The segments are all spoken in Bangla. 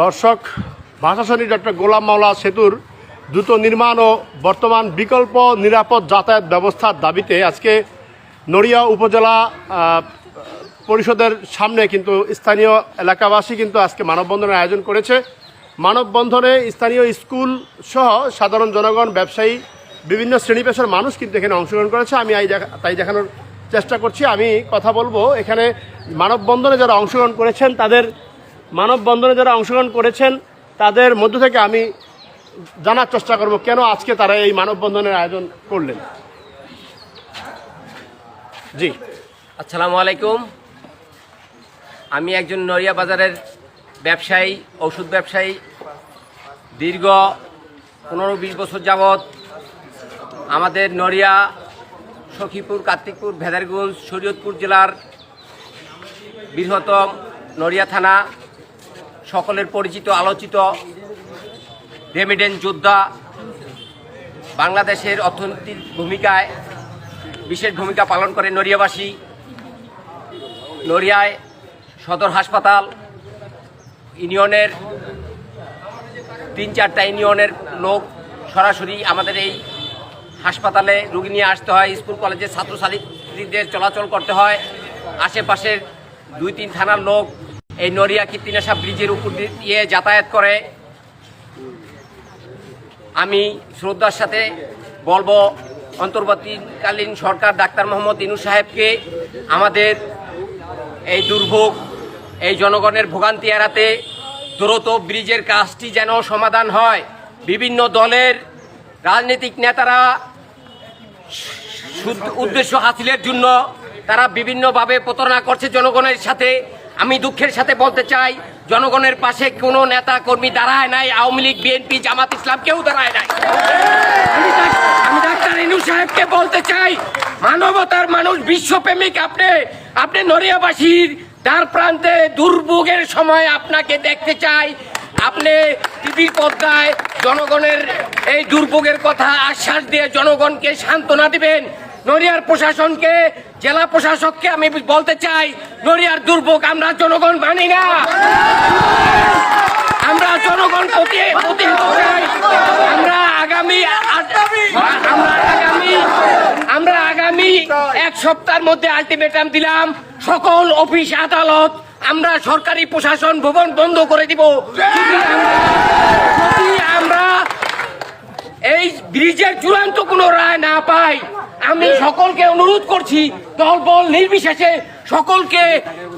দর্শক ভাষাসনী ডক্টর গোলাম মাওলা সেতুর দ্রুত নির্মাণ ও বর্তমান বিকল্প নিরাপদ যাতায়াত ব্যবস্থার দাবিতে আজকে নড়িয়া উপজেলা পরিষদের সামনে কিন্তু স্থানীয় এলাকাবাসী কিন্তু আজকে মানববন্ধনের আয়োজন করেছে। মানববন্ধনে স্থানীয় স্কুল সহ সাধারণ জনগণ, ব্যবসায়ী, বিভিন্ন শ্রেণি পেশার মানুষ কিন্তু এখানে অংশগ্রহণ করেছে। আমি তাই দেখানোর চেষ্টা করছি। আমি কথা বলব, এখানে মানববন্ধনে যারা অংশগ্রহণ করেছেন তাদের মানববন্ধনে যারা অংশগ্রহণ করেছেন, তাদের মধ্য থেকে আমি জানার চেষ্টা করব কেন আজকে তারা এই মানববন্ধনের আয়োজন করলেন। জি। আসসালামু আলাইকুম। আমি একজন নড়িয়া বাজারের ব্যবসায়ী ওষুধ ব্যবসায়ী। দীর্ঘ পনেরো বিশ বছর যাবৎ আমাদের নড়িয়া, সখীপুর, কার্তিকপুর ভেদারগঞ্জ শরীয়তপুর জেলার বৃহত্তম নড়িয়া থানা সকলের পরিচিত, আলোচিত রেমিডেন্ট যোদ্ধা বাংলাদেশের অর্থনীতির ভূমিকায়, বিশেষ ভূমিকা পালন করে নড়িয়াবাসী, নড়িয়ায় সদর হাসপাতাল, ইউনিয়নের তিন চারটা ইউনিয়নের লোক সরাসরি আমাদের এই হাসপাতালে রুগী নিয়ে আসতে হয়, স্কুল কলেজের ছাত্রছাত্রীদের চলাচল করতে হয়। আশেপাশের দুই তিন থানার লোক এই নড়িয়া কীর্তিনাশা ব্রিজের উপর দিয়ে যাতায়াত করে। আমি শ্রদ্ধার সাথে বলব, অন্তর্বর্তীকালীন সরকার ডাক্তার মোহাম্মদ ইনু সাহেবকে আমাদের এই দুর্ভোগ, এই জনগণের ভোগান্তি এড়াতে দ্রুত ব্রিজের কাজটি যেন সমাধান হয়। বিভিন্ন দলের রাজনৈতিক নেতারা উদ্দেশ্য হাসিলের জন্য তারা বিভিন্নভাবে প্রতারণা করছে জনগণের সাথে। আমি দুঃখের সাথে বলতে চাই, জনগণের পাশে কোনো নেতা কর্মী দাঁড়ায় নাই, আওয়ামী লীগ, বিএনপি, জামাত ইসলাম কেউ দাঁড়ায় নাই। আমি ডাক্তার ইনু সাহেবকে বলতে চাই, মানবতার মানুষ, বিশ্বপ্রেমিক আপনি আপনি নড়িয়াবাসীর দ্বার প্রান্তে দুর্ভোগের সময় আপনাকে দেখতে চাই। আপনি টিভির পর্দায় জনগণের এই দুর্ভোগের কথা আশ্বাস দিয়ে জনগণকে সান্ত্বনা দিবেন। নড়িয়ার প্রশাসনকে, জেলা প্রশাসককে আমি বলতে চাই, নড়িয়ার দুর্ভোগ আমরা জনগণ মানি না। আমরা জনগণ আমরা আগামী আমরা আগামী এক সপ্তাহের মধ্যে আলটিমেটাম দিলাম, সকল অফিস, আদালত, আমরা সরকারি প্রশাসন, ভবন বন্ধ করে দিব। যদি আমরা এই ব্রিজের চূড়ান্ত কোনো রায় না পাই আমি সকলকে অনুরোধ করছি দল বল নির্বিশেষে সকলকে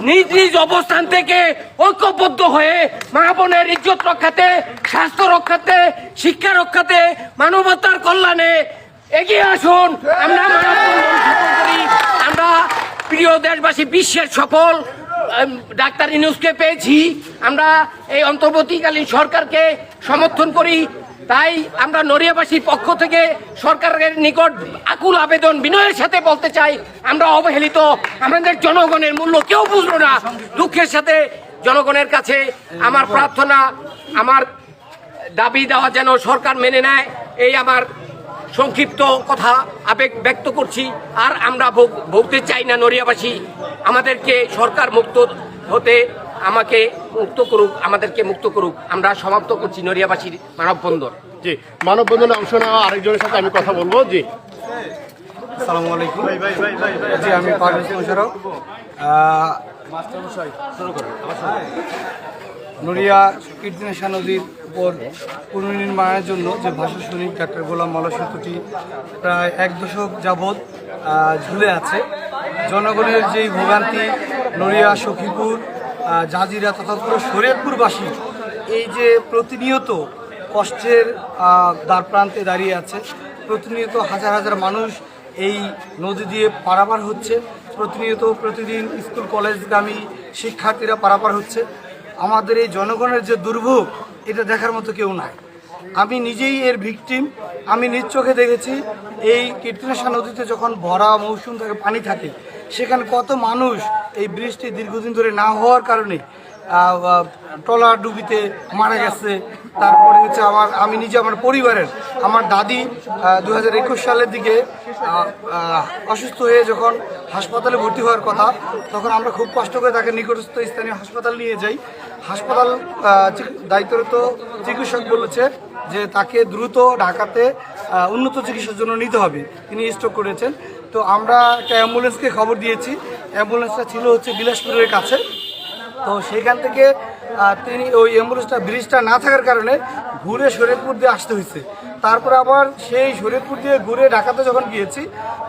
নিজ নিজ অবস্থান থেকে ঐক্যবদ্ধ হয়ে মা বোনের ইজ্জত রক্ষাতে স্বাস্থ্য রক্ষাতে শিক্ষা রক্ষাতে মানবতার কল্যাণে এগিয়ে আসুন। আমরা আমরা প্রিয় দেশবাসী বিশ্বের সফল উম, ডাক্তার ইনুসকে পেয়েছি। আমরা এই অন্তর্বর্তীকালীন সরকারকে সমর্থন করি। তাই আমরা নড়িয়াবাসীর পক্ষ থেকে সরকারের নিকট আকুল আবেদন, বিনয়ের সাথে বলতে চাই, আমরা অবহেলিত। আমাদের জনগণের মূল্য কেউ বুঝলো না। দুঃখের সাথে জনগণের কাছে আমার প্রার্থনা, আমার দাবি দেওয়া যেন সরকার মেনে নেয়, এই আমার সংক্ষিপ্ত কথা আবেগ ব্যক্ত করছি। আর আমরা ভোগ- ভুগতে চাই না নড়িয়াবাসী। আমাদেরকে সরকার মুক্ত হতে আমাকে মুক্ত করুক আমাদেরকে মুক্ত করুক। আমরা সমাপ্ত করছি নড়িয়াবাসীর মানববন্ধন। জি মানববন্ধনে অংশ নেওয়া আরেকজনের সাথে আমি কথা বলব। জি। আসসালামু আলাইকুম। জি আমি পারভেজ মোশারফ। নড়িয়া কীর্তিনেশা নদীর উপর পুনর্নির্মাণের জন্য যে ভাষা সৈনিক ডাক্তার গোলাম মালা সেতুটি প্রায় এক দশক যাবৎ ঝুলে আছে জনগণের যেই ভোগান্তি নড়িয়া সখীপুর জাজিরা তথা পুরো শরীয়তপুরবাসী এই যে প্রতিনিয়ত কষ্টের দ্বার প্রান্তে দাঁড়িয়ে আছে প্রতিনিয়ত হাজার হাজার মানুষ এই নদী দিয়ে পারাপার হচ্ছে, প্রতিনিয়ত প্রতিদিন স্কুল, কলেজগামী শিক্ষার্থীরা পারাপার হচ্ছে। আমাদের এই জনগণের যে দুর্ভোগ, এটা দেখার মতো কেউ নাই। আমি নিজেই এর ভিকটিম, আমি নিজ চোখে দেখেছি, এই কীর্তনেশা নদীতে যখন ভরা মৌসুম থাকে, পানি থাকে সেখানে কত মানুষ এই বৃষ্টি দীর্ঘদিন ধরে না হওয়ার কারণে ট্রলার ডুবিতে মারা গেছে। তারপরে হচ্ছে আমার, আমি নিজে আমার পরিবারের, আমার দাদি দু হাজার একুশ সালের দিকে অসুস্থ হয়ে যখন হাসপাতালে ভর্তি হওয়ার কথা, তখন আমরা খুব কষ্ট করে তাকে নিকটস্থ স্থানীয় হাসপাতাল নিয়ে যাই। হাসপাতাল দায়িত্বরত চিকিৎসক বলেছে যে তাকে দ্রুত ঢাকাতে উন্নত চিকিৎসার জন্য নিতে হবে। তিনি স্ট্রোক করেছেন। তো আমরা একটা অ্যাম্বুলেন্সকে খবর দিয়েছি। অ্যাম্বুলেন্সটা ছিল হচ্ছে বিলাসপুরের কাছে। তো সেখান থেকে তিনি ওই অ্যাম্বুলেন্সটা, ব্রিজটা না থাকার কারণে ঘুরে শরীরপুর দিয়ে আসতে হয়েছে। তারপর আবার সেই শরীরপুর দিয়ে ঘুরে ঢাকাতে যখন গিয়েছি,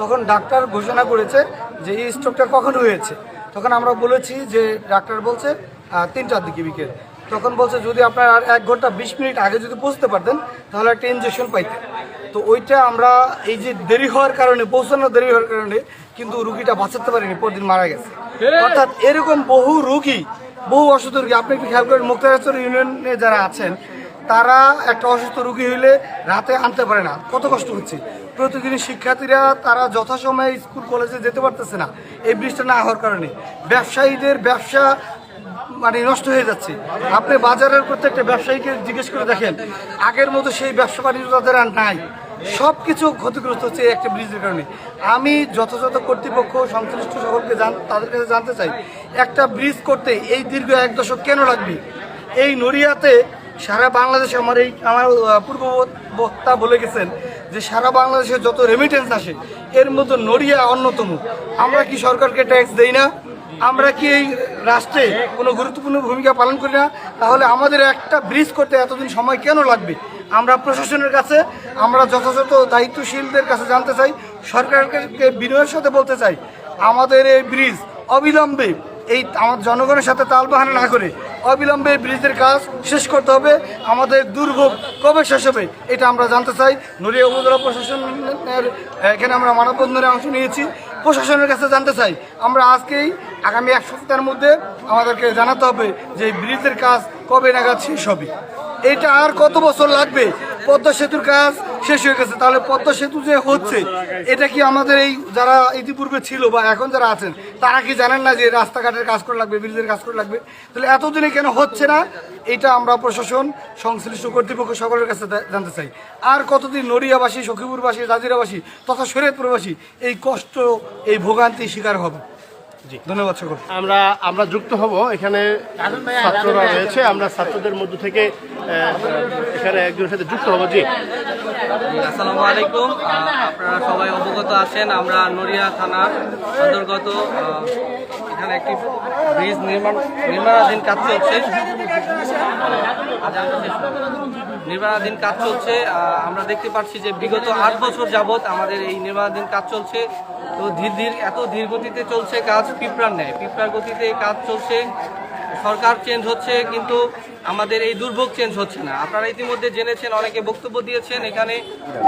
তখন ডাক্তার ঘোষণা করেছে যে এই স্ট্রোকটা কখন হয়েছে। তখন আমরা বলেছি যে ডাক্তার বলছে তিনটার দিকে বিকেল। তখন বলছে যদি আপনার আর এক ঘণ্টা বিশ মিনিট আগে যদি পৌঁছতে পারতেন তাহলে একটা ইঞ্জেকশন পাইতেন। তো ওইটা আমরা এই যে দেরি হওয়ার কারণে পৌঁছানো দেরি হওয়ার কারণে কিন্তু রুগীটা বাঁচাতে পারেনি পরদিন মারা গেছে। অর্থাৎ এরকম বহু রুগী বহু অসুস্থ রুগী আপনি একটু খেয়াল করেন মুক্তারেশ্বর ইউনিয়নে যারা আছেন তারা একটা অসুস্থ রুগী হইলে রাতে আনতে পারে না। কত কষ্ট হচ্ছে। প্রতিদিন শিক্ষার্থীরা তারা যথাসময়ে স্কুল কলেজে যেতে পারতেছে না এই বৃষ্টিটা না হওয়ার কারণে। ব্যবসায়ীদের ব্যবসা মানে নষ্ট হয়ে যাচ্ছে। আপনি বাজারের প্রত্যেকটা ব্যবসায়ীকে জিজ্ঞেস করে দেখেন আগের মতো সেই ব্যবসা বাণিজ্য তাদের আর নাই। সব কিছু ক্ষতিগ্রস্ত হচ্ছে একটা ব্রিজের কারণে। আমি যথাযথ কর্তৃপক্ষ সংশ্লিষ্ট সকলকে জান তাদের কাছে জানতে চাই একটা ব্রিজ করতে এই দীর্ঘ এক দশক কেন লাগবে? এই নড়িয়াতে সারা বাংলাদেশে আমার এই আমার আহ, পূর্ব বক্তা বলে গেছেন যে সারা বাংলাদেশে যত রেমিটেন্স আসে এর মধ্যে নড়িয়া অন্যতম। আমরা কি সরকারকে ট্যাক্স দেই না? আমরা কি এই রাষ্ট্রে কোনো গুরুত্বপূর্ণ ভূমিকা পালন করি না? তাহলে আমাদের একটা ব্রিজ করতে এতদিন সময় কেন লাগবে? আমরা প্রশাসনের কাছে, আমরা যথাযথ দায়িত্বশীলদের কাছে জানতে চাই, সরকারকে বিনয়ের সাথে বলতে চাই, আমাদের এই ব্রিজ অবিলম্বে এই আমার জনগণের সাথে তালবাহানা না করে অবিলম্বে ব্রিজের কাজ শেষ করতে হবে। আমাদের দুর্ভোগ কবে শেষ হবে এটা আমরা জানতে চাই। নড়িয়া উপজেলা প্রশাসনের, এখানে আমরা মানববন্ধনে অংশ নিয়েছি। প্রশাসনের কাছে জানতে চাই। আমরা আজকেই আগামী এক সপ্তাহের মধ্যে আমাদেরকে জানাতে হবে যে ব্রিজের কাজ কবে নাগাদ শেষ হবে। এটা আর কত বছর লাগবে? পদ্মা সেতুর কাজ শেষ হয়ে গেছে। তাহলে পদ্মা সেতু যে হচ্ছে, এটা কি আমাদের এই যারা ইতিপূর্বে ছিল বা এখন যারা আছেন, তারা কি জানেন না যে রাস্তাঘাটের কাজ করে লাগবে, ব্রিজের কাজ করে লাগবে? তাহলে এতদিনে কেন হচ্ছে না? এটা আমরা প্রশাসন, সংশ্লিষ্ট কর্তৃপক্ষ সকলের কাছে জানতে চাই। আর কতদিন নড়িয়াবাসী, সখীপুরবাসী, জাজিরাবাসী তথা শরীয়তপুরবাসী এই কষ্ট, এই ভোগান্তি শিকার হবে? ধন্যবাদ সকল। আমরা আমরা যুক্ত হব। এখানে ছাত্ররা রয়েছে। আমরা ছাত্রদের মধ্য থেকে আহ, এখানে একজনের সাথে যুক্ত হব। জি। আসসালামু আলাইকুম। আপনারা সবাই অবগত আছেন। আমরা নড়িয়া থানার অন্তর্গত এখানে একটি ব্রিজ নির্মাণ, নির্মাণাধীন কাজ চলছে। নির্মাণাধীন কাজ চলছে। আমরা দেখতে পাচ্ছি যে বিগত আট বছর যাবৎ আমাদের এই নির্মাণাধীন কাজ চলছে। তো ধীর ধীর, এত ধীর গতিতে চলছে কাজ, পিঁপড়ার নেয় পিঁপড়ার গতিতে কাজ চলছে। সরকার চেঞ্জ হচ্ছে, কিন্তু আমাদের এই দুর্ভোগ চেঞ্জ হচ্ছে না। আপনারা ইতিমধ্যে জেনেছেন, অনেকে বক্তব্য দিয়েছেন এখানে।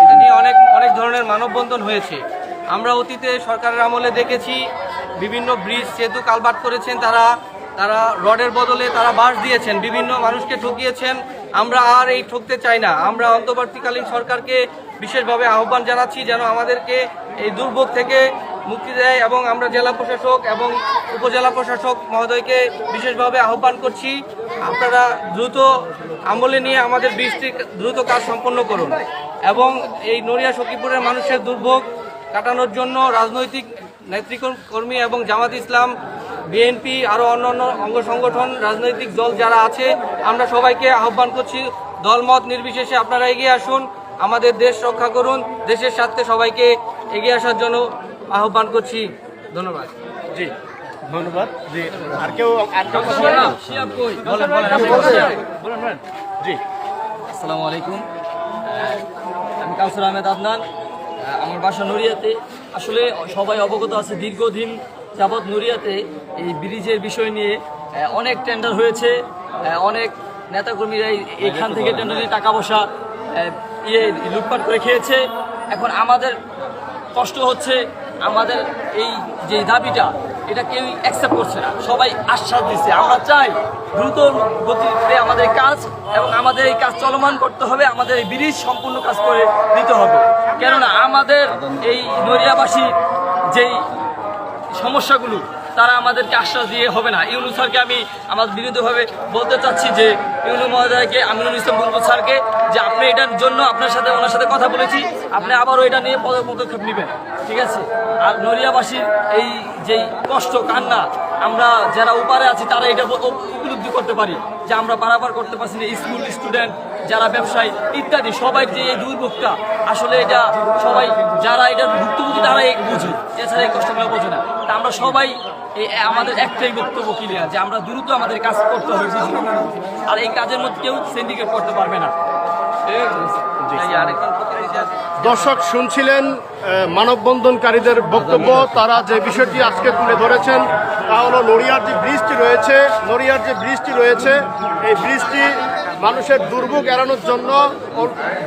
এটা নিয়ে অনেক অনেক ধরনের মানববন্ধন হয়েছে। আমরা অতীতে সরকারের আমলে দেখেছি বিভিন্ন ব্রিজ সেতু কালবাট করেছেন, তারা তারা রডের বদলে তারা বাঁশ দিয়েছেন, বিভিন্ন মানুষকে ঠকিয়েছেন। আমরা আর এই ঠকতে চাই না। আমরা অন্তর্বর্তীকালীন সরকারকে বিশেষভাবে আহ্বান জানাচ্ছি যেন আমাদেরকে এই দুর্ভোগ থেকে মুক্তি দেয় এবং আমরা জেলা প্রশাসক এবং উপজেলা প্রশাসক মহোদয়কে বিশেষভাবে আহ্বান করছি, আপনারা দ্রুত আমলে নিয়ে আমাদের বৃষ্টি দ্রুত কাজ সম্পন্ন করুন। এবং এই নড়িয়া সখীপুরের মানুষের দুর্ভোগ কাটানোর জন্য রাজনৈতিক নেতৃকর্মী এবং জামাত ইসলাম বিএনপি আরও অন্যান্য অঙ্গ সংগঠন রাজনৈতিক দল যারা আছে আমরা সবাইকে আহ্বান করছি দলমত নির্বিশেষে আপনারা এগিয়ে আসুন আমাদের দেশ রক্ষা করুন দেশের স্বার্থে সবাইকে এগিয়ে আসার জন্য আহ্বান করছি। ধন্যবাদ। জি ধন্যবাদ। জি আর কেউ। জি। আসসালামু আলাইকুম। আমি কাউসুর আহমেদ আদনান আমার বাসা নড়িয়াতে। আসলে সবাই অবগত আছে দীর্ঘদিন যাবৎ নড়িয়াতে এই ব্রিজের বিষয় নিয়ে অনেক টেন্ডার হয়েছে অনেক নেতাকর্মীরা এখান থেকে টেন্ডার নিয়ে টাকা পয়সা ইয়ে লুটপাট করে খেয়েছে। এখন আমাদের কষ্ট হচ্ছে আমাদের এই যে দাবিটা এটা কেউ অ্যাকসেপ্ট করছে না। সবাই আশ্বাস দিচ্ছে আমরা চাই দ্রুত গতিতে আমাদের কাজ এবং আমাদের এই কাজ চলমান করতে হবে, আমাদের এই ব্রিজ সম্পূর্ণ কাজ করে দিতে হবে। কেননা আমাদের এই নড়িয়াবাসী যেই সমস্যাগুলো তারা আমাদেরকে আশ্বাস দিয়ে হবে না। ইউনু স্যারকে আমি আমার বিরুদ্ধভাবে বলতে চাচ্ছি যে ইউনু মহোদয়কে, আমিনুল ইসলাম বুলবুল স্যারকে, যে আপনি এটার জন্য আপনার সাথে, ওনার সাথে কথা বলেছি, আপনি আবারও এটা নিয়ে পদ- পদক্ষেপ নেবেন। ঠিক আছে? আর নড়িয়াবাসীর এই যেই কষ্ট, কান্না, আমরা যারা উপারে আছি, তারা এটা উপলব্ধি করতে পারি যে আমরা পারাপার করতে পারছি না স্কুল স্টুডেন্ট যারা ব্যবসায়ী ইত্যাদি সবাই যে এই দুর্ভোগটা। আসলে এটা সবাই যারা এটার ভুক্তভোগী তারা এই বুঝে এছাড়া এই কষ্টগুলো বোঝে না। তা আমরা সবাই এই আমাদের একটাই বক্তব্য ক্লিয়ার যে আমরা দ্রুত আমাদের কাজ করতে হবে আর এই কাজের মধ্যে কেউ সিন্ডিকেট করতে পারবে না। আরেকজন। দর্শক শুনছিলেন মানববন্ধনকারীদের বক্তব্য। তারা যে বিষয়টি আজকে তুলে ধরেছেন, তা হলো নড়িয়ার যে ব্রিজটি রয়েছে, নড়িয়ার যে ব্রিজটি রয়েছে, এই ব্রিজটি মানুষের দুর্ভোগ এড়ানোর জন্য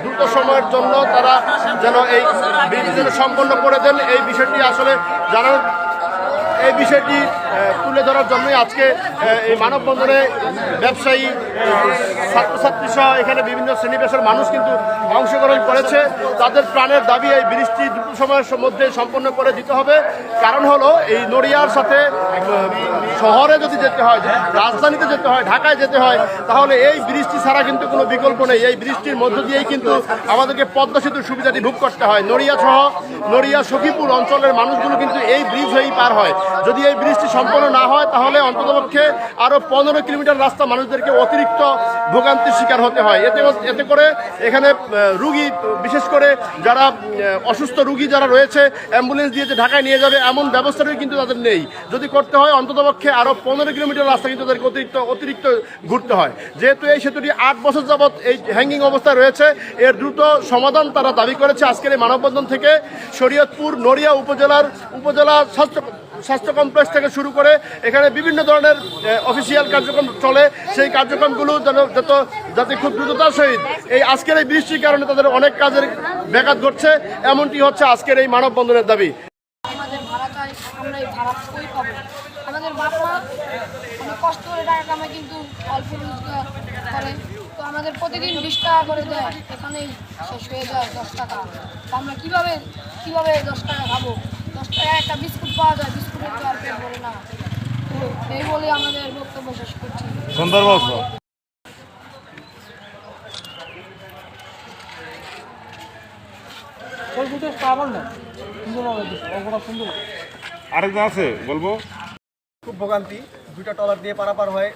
দ্রুত সময়ের জন্য তারা যেন এই ব্রিজ যেন সম্পন্ন করে দেন। এই বিষয়টি আসলে জানানোর এই বিষয়টি তুলে ধরার জন্যই আজকে এই মানববন্ধনে ব্যবসায়ী ছাত্রছাত্রী সহ এখানে বিভিন্ন শ্রেণি পেশার মানুষ কিন্তু অংশগ্রহণ করেছে। তাদের প্রাণের দাবি এই ব্রিজটি দ্রুত সময়ের মধ্যে সম্পন্ন করে দিতে হবে। কারণ হলো, এই নড়িয়ার সাথে শহরে যদি যেতে হয় রাজধানীতে যেতে হয়, ঢাকায় যেতে হয়, তাহলে এই ব্রিজটি ছাড়া কিন্তু কোনো বিকল্প নেই। এই বৃষ্টির মধ্য দিয়েই কিন্তু আমাদেরকে পদ্মা সেতুর সুবিধাটি ভোগ করতে হয়। নড়িয়া সহ নড়িয়া সখীপুর অঞ্চলের মানুষগুলো কিন্তু এই ব্রিজ হয়েই পার হয়। যদি এই ব্রিজটি সম্পন্ন না হয়, তাহলে অন্ততপক্ষে আরও পনেরো কিলোমিটার রাস্তা মানুষদেরকে অতিরিক্ত ভোগান্তির শিকার হতে হয়। এতে এতে করে এখানে রুগী, বিশেষ করে যারা অসুস্থ রুগী যারা রয়েছে, অ্যাম্বুলেন্স দিয়ে যে ঢাকায় নিয়ে যাবে, এমন ব্যবস্থাটাই কিন্তু তাদের নেই। যদি করতে হয়, অন্ততপক্ষে আরও পনেরো কিলোমিটার রাস্তা কিন্তু তাদেরকে অতিরিক্ত অতিরিক্ত ঘুরতে হয়। যেহেতু এই সেতুটি আট বছর যাবৎ এই হ্যাঙ্গিং অবস্থায় রয়েছে, এর দ্রুত সমাধান তারা দাবি করেছে আজকের এই মানববন্ধন থেকে। শরীয়তপুর, নড়িয়া উপজেলার উপজেলা স্বাস্থ্য স্বাস্থ্য কমপ্লেক্স থেকে শুরু করে এখানে বিভিন্ন ধরনের অফিসিয়াল কার্যক্রম চলে। সেই কার্যক্রমগুলো যেন যত, যাতে খুব দ্রুততার সহিত এই আজকের এই বৃষ্টির কারণে তাদের অনেক কাজের ব্যাঘাত ঘটছে, এমনটি হচ্ছে আজকের এই মানববন্ধনের দাবি। আমাদের প্রতিদিন বিশ টাকা করে দেয়, এখানেই শেষ হয়ে যায় দশ টাকা। আমরা কীভাবে কীভাবে দশ টাকা খাব? দশ টাকা একটা বিস্কুট পাওয়া যায় বিস্কুটের তো আর পেট ভরে না। তো এই বলে আমাদের বক্তব্য শেষ করছি। আরেকটা আছে বলব? খুব ভোগান্তি। দুইটা টলার দিয়ে পারাপার হয়।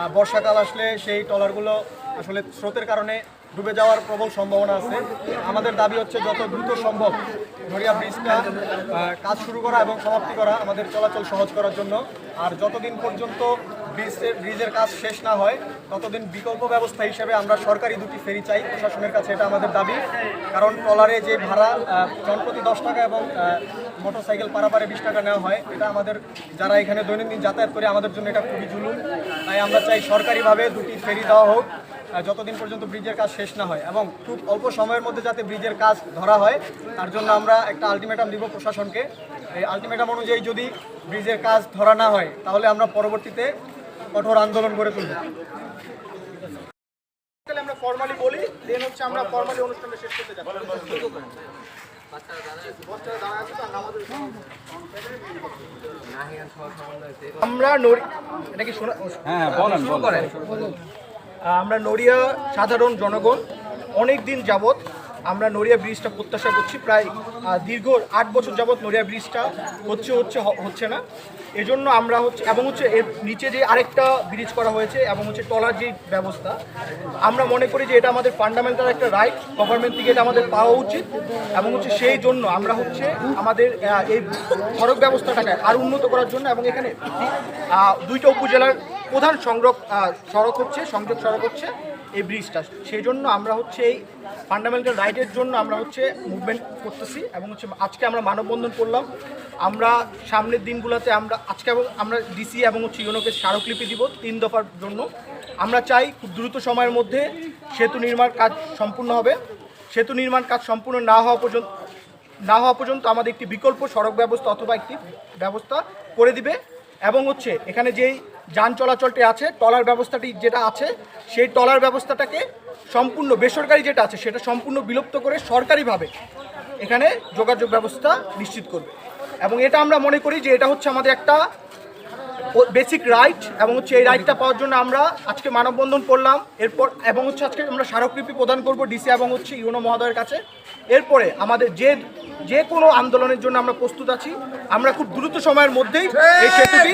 আর বর্ষাকাল আসলে সেই টলারগুলো আসলে স্রোতের কারণে ডুবে যাওয়ার প্রবল সম্ভাবনা আছে। আমাদের দাবি হচ্ছে যত দ্রুত সম্ভব নড়িয়া ব্রিজটা কাজ শুরু করা এবং সমাপ্তি করা আমাদের চলাচল সহজ করার জন্য। আর যতদিন পর্যন্ত ব্রিজের ব্রিজের কাজ শেষ না হয়, ততদিন বিকল্প ব্যবস্থা হিসেবে আমরা সরকারি দুটি ফেরি চাই প্রশাসনের কাছে, এটা আমাদের দাবি। কারণ ট্রলারে যে ভাড়া জনপ্রতি দশ টাকা এবং মোটর সাইকেল পারাপারে বিশ টাকা নেওয়া হয়, এটা আমাদের, যারা এখানে দৈনন্দিন যাতায়াত করে, আমাদের জন্য এটা খুবই জুলুম। তাই আমরা চাই সরকারিভাবে দুটি ফেরি দেওয়া হোক। যতদিন পর্যন্ত ব্রিজের কাজ শেষ না হয় এবং খুব অল্প সময়ের মধ্যে যাতে ব্রিজের কাজ ধরা হয় তার জন্য আমরা একটা আলটিমেটাম দিব প্রশাসনকে। এই আলটিমেটাম অনুযায়ী যদি ব্রিজের কাজ ধরা না হয় তাহলে আমরা পরবর্তীতে কঠোর আন্দোলন গড়ে তুলব। আমরা ফর্মালি বলি দেন হচ্ছে আমরা ফর্মালি অনুষ্ঠানটা শেষ করতে আমরা নড়ি এটা কি শোনা হ্যাঁ বলেন আমরা নড়িয়া সাধারণ জনগণ অনেক দিন যাবত আমরা নড়িয়া ব্রিজটা প্রত্যাশা করছি। প্রায় দীর্ঘ আট বছর যাবত নড়িয়া ব্রিজটা হচ্ছে হচ্ছে হচ্ছে না। এজন্য আমরা হচ্ছে, এবং হচ্ছে এর নিচে যে আরেকটা ব্রিজ করা হয়েছে এবং হচ্ছে টলার যে ব্যবস্থা, আমরা মনে করি যে এটা আমাদের ফান্ডামেন্টাল একটা রাইট গভর্নমেন্ট থেকে এটা আমাদের পাওয়া উচিত। এবং হচ্ছে সেই জন্য আমরা হচ্ছে আমাদের এই সড়ক ব্যবস্থাটাকে আরও উন্নত করার জন্য এবং এখানে দুইটা উপজেলার প্রধান সংযোগ সড়ক হচ্ছে, সংযোগ সড়ক হচ্ছে। এই ব্রিজটা সেই জন্য আমরা হচ্ছে এই ফান্ডামেন্টাল রাইটের জন্য আমরা হচ্ছে মুভমেন্ট করতেছি এবং হচ্ছে আজকে আমরা মানববন্ধন করলাম। আমরা সামনের দিনগুলোতে আমরা আজকে আমরা ডিসি এবং হচ্ছে ইউনোকে স্মারকলিপি দিব তিন দফার জন্য। আমরা চাই খুব দ্রুত সময়ের মধ্যে সেতু নির্মাণ কাজ সম্পূর্ণ হবে। সেতু নির্মাণ কাজ সম্পূর্ণ না হওয়া পর্যন্ত, না হওয়া পর্যন্ত আমাদের একটি বিকল্প সড়ক ব্যবস্থা অথবা একটি ব্যবস্থা করে দিবে। এবং হচ্ছে এখানে যেই যান চলাচলটি আছে টলার ব্যবস্থাটি যেটা আছে, সেই টলার ব্যবস্থাটাকে সম্পূর্ণ বেসরকারি যেটা আছে, সেটা সম্পূর্ণ বিলুপ্ত করে সরকারিভাবে এখানে যোগাযোগ ব্যবস্থা নিশ্চিত করবে। এবং এটা আমরা মনে করি যে এটা হচ্ছে আমাদের একটা বেসিক রাইট এবং হচ্ছে এই রাইটটা পাওয়ার জন্য আমরা আজকে মানববন্ধন করলাম। এরপর এবং হচ্ছে আজকে আমরা স্মারকলিপি প্রদান করব ডিসি এবং হচ্ছে ইউনো মহোদয়ের কাছে। এরপরে আমাদের যে যে কোনো আন্দোলনের জন্য আমরা প্রস্তুত আছি। আমরা খুব দ্রুত সময়ের মধ্যেই এই সেতুটি